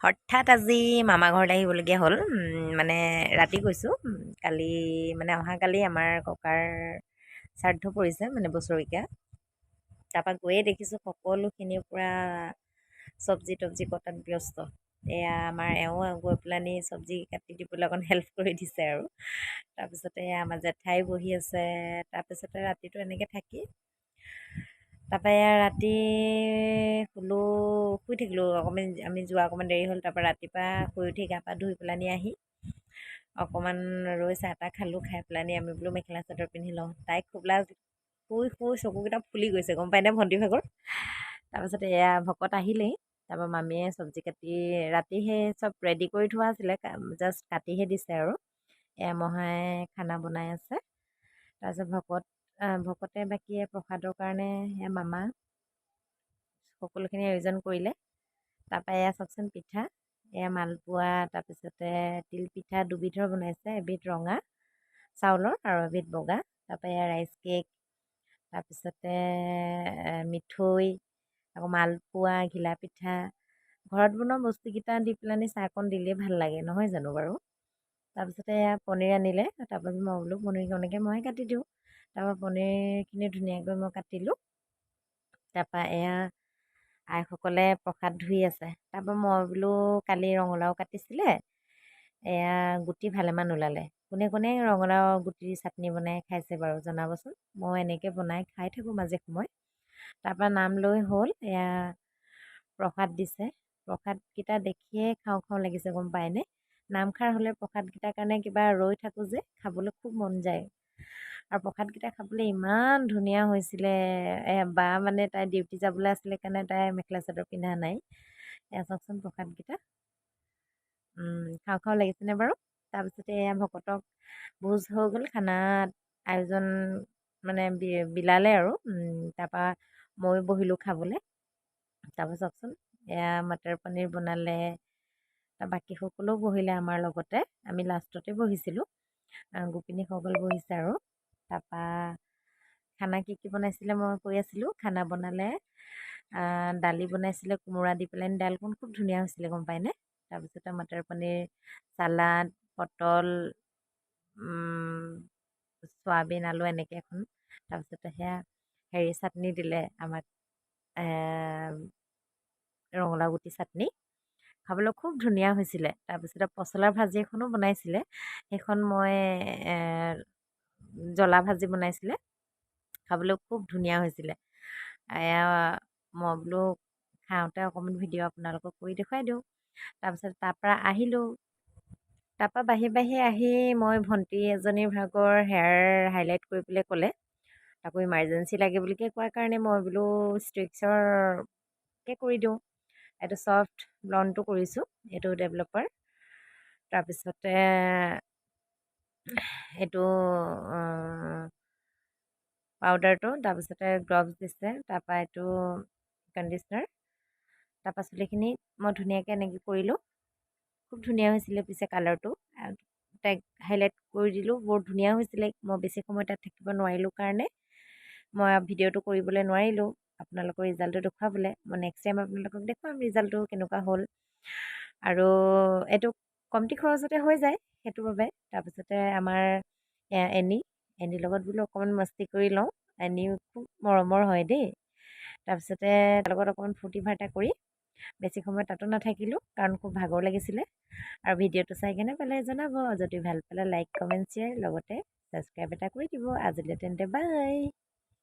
হঠাৎ আজি মামা ঘৰলৈ আহিবলগীয়া হ'ল। মানে ৰাতি গৈছোঁ। কালি মানে অহাকালি আমাৰ ককাৰ শ্ৰাদ্ধ পৰিছে মানে বছৰেকীয়া। তাৰপৰা গৈয়ে দেখিছোঁ সকলোখিনি পূৰা চব্জি তব্জি কটাত ব্যস্ত। এয়া আমাৰ এওঁ গৈ পেলানি চব্জি কাটি দিবলৈ অকণ হেল্প কৰি দিছে আৰু। তাৰপিছতে আমাৰ জেঠাই বহি আছে। তাৰপিছতে ৰাতিটো এনেকৈ থাকি তাৰপৰা এয়া ৰাতি শুলোঁ শুই থাকিলোঁ। অকণমান আমি যোৱা অকণমান দেৰি হ'ল তাৰপৰা ৰাতিপুৱা শুই উঠি গা পা ধুই পেলানি আহি অকণমান ৰৈ চাহ তাহ খালোঁ খাই পেলানি আমি বোলো মেখেলা চাদৰ পিন্ধি লওঁ। তাইক খোপলা শুই শুই চকুকেইটা ফুলি গৈছে গম পাইনে ভণ্টি ভাগৰ? তাৰপিছতে এয়া ভকত আহিলেই তাৰপৰা মামীয়ে চব্জি কাটি ৰাতিহে চব ৰেডি কৰি থোৱা আছিলে জাষ্ট কাটিহে দিছে আৰু। এয়া মহাই খানা বনাই আছে। তাৰপিছত ভকত ভকতে বাকী প্ৰসাদৰ কাৰণে সেয়া মামা সকলোখিনি আয়োজন কৰিলে। তাৰপৰা এয়া চাওকচোন পিঠা এয়া মালপোৱা তাৰপিছতে তিল পিঠা দুবিধৰ বনাইছে এবিধ ৰঙা চাউলৰ আৰু এবিধ বগা। তাৰপৰা এয়া ৰাইচ কেক তাৰপিছতে মিঠৈ আকৌ মালপোৱা ঘিলা পিঠা। ঘৰত বনোৱা বস্তুকেইটা দি পেলানি চাহকণ দিলেই ভাল লাগে নহয় জানো বাৰু? তাৰপিছতে এয়া পনীৰ আনিলে তাৰপাছত মই বোলো পনীৰকণকে ময়ে কাটি দিওঁ। তাৰপৰা পনীৰখিনি ধুনীয়াকৈ মই কাটিলোঁ। তাৰপৰা এয়া আইসকলে প্ৰসাদ ধুই আছে। তাৰপৰা মই বোলো কালি ৰঙালাও কাটিছিলে। এয়া গুটি ভালেমান ওলালে। কোনে কোনে ৰঙালাও গুটিৰ চাটনি বনাই খাইছে বাৰু জনাবচোন। মই এনেকৈ বনাই খাই থাকোঁ মাজে সময়ে। তাৰপৰা নাম লৈ হ'ল এয়া প্ৰসাদ দিছে। প্ৰসাদকেইটা দেখিয়ে খাওঁ খাওঁ লাগিছে গম পায়নে নামখাৰ হ'লে প্ৰসাদকেইটাৰ কাৰণে কিবা ৰৈ থাকোঁ যে খাবলৈ খুব মন যায়। আৰু প্ৰসাদকেইটা খাবলৈ ইমান ধুনীয়া হৈছিলে। বা মানে তাই ডিউটি যাবলৈ আছিলে কাৰণে তাই মেখেলা চাদৰ পিন্ধা নাই। এয়া চাওকচোন প্ৰসাদকেইটা। খাওঁ খাওঁ লাগিছেনে বাৰু? তাৰপিছতে এয়া ভকতক ভোজ হৈ গ'ল খানাত আয়োজন মানে বিলালে আৰু। তাৰপৰা ময়ো বহিলোঁ খাবলৈ। তাৰপৰা চাওকচোন এয়া মটৰ পনীৰ বনালে। বাকী সকলো বহিলে আমাৰ লগতে। আমি লাষ্টতে বহিছিলোঁ। গোপিনীসকল বহিছে আৰু। তাৰপৰা খানা কি কি বনাইছিলে মই কৈ আছিলোঁ খানা বনালে দালি বনাইছিলে কোমোৰা দি পেলাই দাইলকণ খুব ধুনীয়া হৈছিলে গম পায়নে তাৰপিছতে মটৰ পনীৰ চালাড পটল চয়াবিন আলু এনেকৈ এখন তাৰপিছতে সেয়া হেৰি চাটনি দিলে আমাক ৰঙালাও গুটি চাটনি। খাবলৈ খুব ধুনীয়া হৈছিলে তাৰপিছতে পচলাৰ ভাজি এখনো বনাইছিলে সেইখন মই জ্বলা ভাজি বনাইছিলে। খাবলৈ খুব ধুনীয়া হৈছিলে। এয়া মই বোলো খাওঁতে অকণমান ভিডিঅ' আপোনালোকক কৰি দেখুৱাই দিওঁ। তাৰপিছত তাৰপৰা আহিলোঁ। তাৰপৰা বাঢ়ি বাঢ়ি আহি মই ভণ্টি এজনীৰ ভাগৰ হেয়াৰ হাইলাইট কৰিবলৈ ক'লে। তাকো ইমাৰ্জেঞ্চি লাগে বুলিকৈ কোৱাৰ কাৰণে মই বোলো ষ্ট্ৰিক্সৰকে কৰি দিওঁ। এইটো ছফ্ট ব্লণ্ডটো কৰিছোঁ এইটো ডেভেলপাৰ তাৰপিছতে এইটো পাউডাৰটো তাৰপিছতে গ্লভছ দিছে তাৰপৰা এইটো কণ্ডিশ্যনাৰ তাৰপৰা চুলিখিনি মই ধুনীয়াকৈ এনেকৈ কৰিলোঁ। খুব ধুনীয়া হৈছিলে পিছে কালাৰটো তাইক হাইলাইট কৰি দিলোঁ। বৰ ধুনীয়া হৈছিলে মই বেছি সময় তাত থাকিব নোৱাৰিলোঁ কাৰণে। মই ভিডিঅ'টো কৰিবলৈ নোৱাৰিলোঁ আপোনালোকৰ ৰিজাল্টটো দেখুৱাবলৈ। মই নেক্সট টাইম আপোনালোকক দেখুৱাম ৰিজাল্টটো কেনেকুৱা হ'ল। আৰু এইটো কমটি খৰচতে হৈ যায় সেইটো বাবে। তাৰপিছতে আমাৰ এনি এনিৰ লগত বোলো অকণমান মস্তি কৰি লওঁ। এনি খুব মৰমৰ হয় দেই। তাৰপিছতে তাৰ লগত অকণমান ফূৰ্তি ফাৰ্তা কৰি বেছি সময় তাতো নাথাকিলোঁ কাৰণ খুব ভাগৰ লাগিছিলে। আৰু ভিডিঅ'টো চাই কেনে পালে জনাব। যদি ভাল পালে লাইক কমেণ্ট শ্বেয়াৰ লগতে ছাবস্ক্ৰাইব এটা কৰি দিব। আজিলৈ তেন্তে বাই।